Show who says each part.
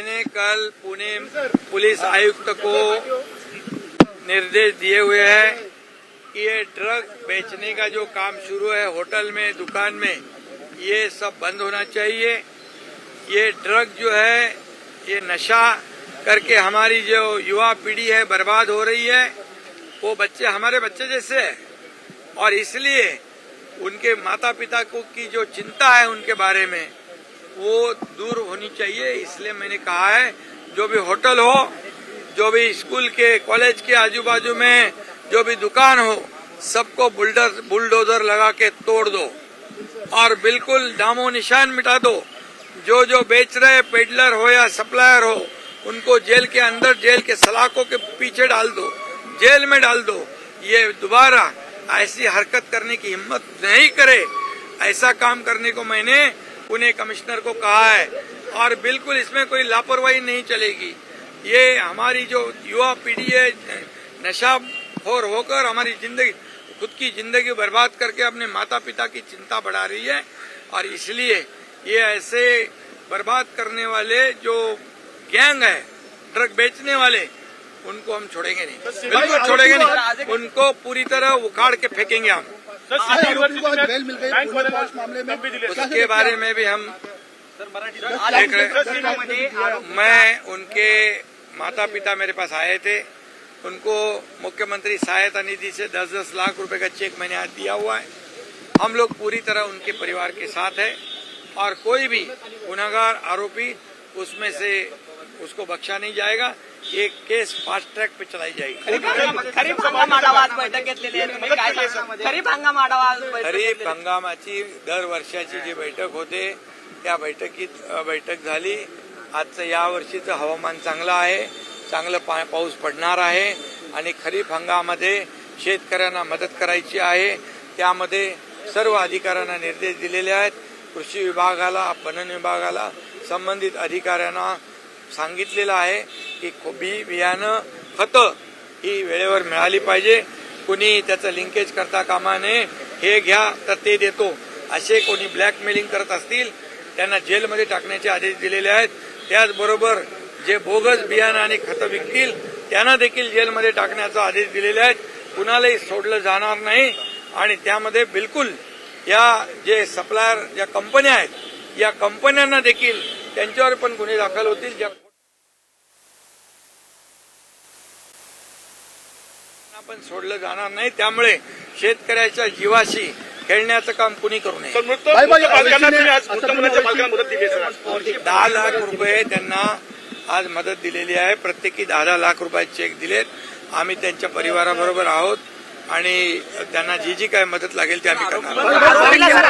Speaker 1: मैंने कल पुणे पुलिस आयुक्त को निर्देश दिए हुए हैं कि ये ड्रग बेचने का जो काम शुरू है, होटल में, दुकान में, ये सब बंद होना चाहिए। ये ड्रग जो है, ये नशा करके हमारी जो युवा पीढ़ी है, बर्बाद हो रही है। वो बच्चे हमारे बच्चे जैसे है। और इसलिए उनके माता पिता को की जो चिंता है उनके बारे में वो दूर होनी चाहिए, इसलिए मैंने कहा है, जो भी होटल हो, जो भी स्कूल के, कॉलेज के आजू बाजू में जो भी दुकान हो, सबको बुलडर, बुलडोजर लगा के तोड़ दो। और बिल्कुल दामो निशान मिटा दो। जो जो बेच रहे पेडलर हो या सप्लायर हो, उनको जेल के अंदर, जेल के सलाखों के पीछे डाल दो। जेल में डाल दो। ये दोबारा ऐसी हरकत करने की हिम्मत नहीं करे। ऐसा काम करने को मैंने पुणे कमिश्नर को कहा है और बिल्कुल इसमें कोई लापरवाही नहीं चलेगी। ये हमारी जो युवा पीढ़ी है नशाखोर होकर हमारी ज़िंदगी खुद की ज़िंदगी बर्बाद करके अपने माता पिता की चिंता बढ़ा रही है और इसलिए ये ऐसे बर्बाद करने वाले जो गैंग है ड्रग बेचने वाले उनको हम छोड़ेंगे नहीं। बिल्कुल छोड़ेंगे नहीं। उनको पूरी तरह उखाड़ के फेंकेंगे हम। उसके बारे में भी हम देख रहे मैं उनके माता पिता मेरे पास आए थे। उनको मुख्यमंत्री सहायता निधि से 10-10 लाख रुपए का चेक मैंने आज दिया हुआ है। हम लोग पूरी तरह उनके परिवार के साथ है और कोई भी गुनागार आरोपी उसमें से उसको बख्शा नहीं जाएगा। ये केस फास्ट ट्रैक पे चलाई जाएगी।
Speaker 2: खरीप हंगाम आढावा आज बैठक घेतलेली आहे? खरीप हंगाम आढावा
Speaker 1: खरीप. हंगामाची दर वर्षाची जी बैठक होते त्या बैठकीत बैठक झाली. आजचं या वर्षीचं हवामान चांगलं आहे. चांगलं पा पाऊस पडणार आहे. आणि खरीप हंगामामध्ये शेतकऱ्यांना मदत करायची आहे. त्यामध्ये सर्व अधिकाऱ्यांना निर्देश दिलेले आहेत. कृषी विभागाला पणन विभागाला संबंधित अधिकाऱ्यांना सांगितलेलं आहे. की बी बियाणं खतं ही वेळेवर मिळाली पाहिजे. कुणी त्याचं लिंकेज करता कामा नये हे घ्या तर ते देतो. असे कोणी ब्लॅकमेलिंग करत असतील त्यांना जेलमध्ये टाकण्याचे आदेश दिलेले आहेत. त्याचबरोबर जे बोगस बियाणं आणि खतं विकतील त्यांना देखील जेलमध्ये टाकण्याचा आदेश दिलेले आहेत. कुणालाही सोडलं जाणार नाही. आणि त्यामध्ये बिलकुल या जे सप्लायर ज्या कंपन्या आहेत या कंपन्यांना देखील त्यांच्यावर पण गुन्हे दाखल होतील. ज्या पण सोडलं जाणार नाही. त्यामुळे शेतकऱ्याच्या जीवाशी खेळण्याचं काम कुणी करू नये. दहा लाख रुपये त्यांना आज मदत दिलेली आहे. प्रत्येकी दहा दहा लाख रुपयाचे चेक दिलेत. आम्ही त्यांच्या परिवाराबरोबर आहोत आणि त्यांना जी जी काय मदत लागेल ती आम्ही करणार